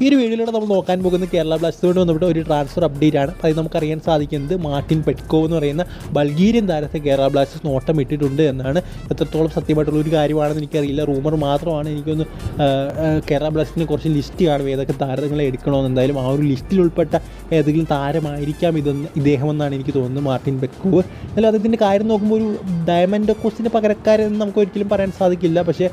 ഈ ഒരു വീഡിയോയിലൂടെ നമ്മൾ നോക്കാൻ പോകുന്ന കേരള ബ്ലാസ്റ്റേഴ്സിനോട് വന്നിട്ട് ഒരു ട്രാൻസ്ഫർ അപ്ഡേറ്റ് ആണ്. അത് നമുക്കറിയാൻ സാധിക്കുന്നത് മാർട്ടിൻ പെറ്റ്കോ എന്ന് പറയുന്ന ബൾഗീരിയൻ താരത്തെ കേരള ബ്ലാസ്റ്റേഴ്സ് നോട്ടം ഇട്ടിട്ടുണ്ട് എന്നാണ്. എത്രത്തോളം സത്യമായിട്ടുള്ള ഒരു കാര്യമാണെന്ന് എനിക്കറിയില്ല. റൂമർ മാത്രമാണ് എനിക്കൊന്ന് കേരള ബ്ലാസ്റ്റേഴ്സിന് കുറച്ച് ലിസ്റ്റ് കാണും ഏതൊക്കെ താരങ്ങളെ എടുക്കണമെന്ന് എന്തായാലും ആ ഒരു ലിസ്റ്റിൽ ഉൾപ്പെട്ട ഏതെങ്കിലും താരമായിരിക്കാം ഇതെന്ന് ഇദ്ദേഹമെന്നാണ് എനിക്ക് തോന്നുന്നത് മാർട്ടിൻ പെറ്റ്കോവ് എന്നാലും അദ്ദേഹത്തിന്റെ കാര്യം നോക്കുമ്പോൾ ഒരു ഡയമണ്ട് കോസ്റ്റിന്റെ പകരക്കാരെന്ന് നമുക്ക് ഒരിക്കലും പറയാൻ സാധിക്കില്ല. പക്ഷേ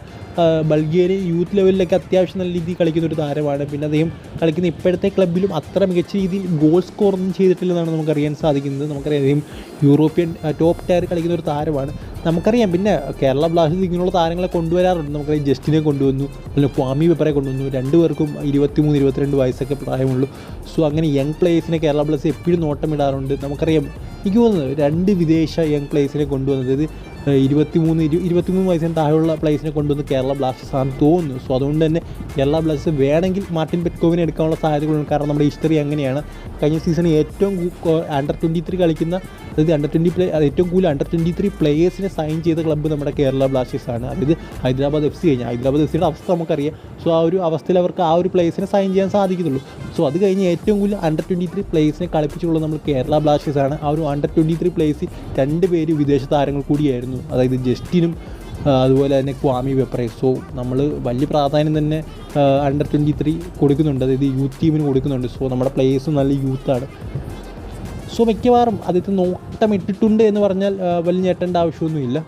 ബൾഗേറിയ യൂത്ത് ലെവലിലൊക്കെ അത്യാവശ്യം നല്ല രീതിയിൽ കളിക്കുന്ന ഒരു താരമാണ്. പിന്നെ അദ്ദേഹം കളിക്കുന്ന ഇപ്പോഴത്തെ ക്ലബിലും അത്ര മികച്ച രീതിയിൽ ഗോൾ സ്കോർ ഒന്നും ചെയ്തിട്ടില്ലെന്നാണ് നമുക്കറിയാൻ സാധിക്കുന്നത്. നമുക്കറിയാം അദ്ദേഹം യൂറോപ്യൻ ടോപ്പ് ടയർ കളിക്കുന്ന ഒരു താരമാണ്. നമുക്കറിയാം പിന്നെ കേരള ബ്ലാസ്റ്റേഴ്സ് ഇങ്ങനെയുള്ള താരങ്ങളെ കൊണ്ടുവരാറുണ്ട്. നമുക്കറിയാം ജസ്റ്റിനെ കൊണ്ടുവന്നു അല്ലെങ്കിൽ ക്വാമി പെപ്പറെ കൊണ്ടുവന്നു. രണ്ടു പേർക്കും ഇരുപത്തിമൂന്ന് ഇരുപത്തിരണ്ട് വയസ്സൊക്കെ പ്രായമുള്ളൂ. സോ അങ്ങനെ യങ് പ്ലേയേഴ്സിനെ കേരള ബ്ലാസ്റ്റേഴ്സ് എപ്പോഴും നോട്ടമിടാറുണ്ട്. നമുക്കറിയാം എനിക്ക് തോന്നുന്നത് രണ്ട് വിദേശ യങ് പ്ലേയേഴ്സിനെ കൊണ്ടുവന്നത് ഇരുപത്തിമൂന്ന് ഇരു ഇരുപത്തിമൂന്ന് വയസ്സിന് താഴെയുള്ള പ്ലേസിനെ കൊണ്ടുവന്ന് കേരള ബ്ലാസ്റ്റേഴ്സ് ആണെന്ന് തോന്നുന്നു. സോ അതുകൊണ്ട് തന്നെ കേരള ബ്ലാസ്റ്റേഴ്സ് വേണമെങ്കിൽ മാർട്ടിൻ പെറ്റ്കോവിനെ എടുക്കാനുള്ള സാധ്യതകളുണ്ട്. കാരണം നമ്മുടെ ഹിസ്റ്ററി അങ്ങനെയാണ്. കഴിഞ്ഞ സീസണിൽ ഏറ്റവും അണ്ടർ ട്വന്റി ത്രീ കളിക്കുന്ന അതായത് അണ്ടർ ട്വന്റി പ്ലേ ഏറ്റവും കൂടുതൽ അണ്ടർ ട്വന്റി ത്രീ പ്ലേയേഴ്സിനെ സൈൻ ചെയ്ത ക്ലബ്ബ് നമ്മുടെ കേരള ബ്ലാസ്റ്റേഴ്സ് ആണ്. അതായത് ഹൈദരാബാദ് എഫ് സി കഴിഞ്ഞാൽ ഹൈദരാബാദ് എഫ് സിയുടെ അവസ്ഥ നമുക്കറിയാം. സോ ആ ഒരു അവസ്ഥയിൽ അവർക്ക് ആ ഒരു പ്ലേയേഴ്സിനെ സൈൻ ചെയ്യാൻ സാധിക്കുന്നുള്ളൂ സോ അത് കഴിഞ്ഞ് ഏറ്റവും കൂടുതൽ അണ്ടർ ട്വന്റി ത്രീ പ്ലേയേഴ്സിനെ കളിപ്പിച്ചിട്ടുള്ളത് നമ്മൾ കേരള ബ്ലാസ്റ്റേഴ്സ് ആണ്. ആ ഒരു അണ്ടർ ട്വന്റി ത്രീ പ്ലേയേഴ്സ് രണ്ട് പേര് വിദേശ താരങ്ങൾ കൂടിയായിരുന്നു. അതായത് ജസ്റ്റിനും അതുപോലെ തന്നെ ക്വാമി വെപ്രേ സോ നമ്മൾ വലിയ പ്രാധാന്യം തന്നെ അണ്ടർ ട്വന്റി ത്രീ കൊടുക്കുന്നുണ്ട്. അതായത് യൂത്ത് ടീമിന് കൊടുക്കുന്നുണ്ട്. സോ നമ്മുടെ പ്ലേയേഴ്സും നല്ല യൂത്താണ് സോ മിക്കവാറും അദ്ദേഹത്തെ നോട്ടമിട്ടിട്ടുണ്ട് എന്ന് പറഞ്ഞാൽ വലിയ ഞെട്ടേണ്ട ആവശ്യമൊന്നുമില്ല.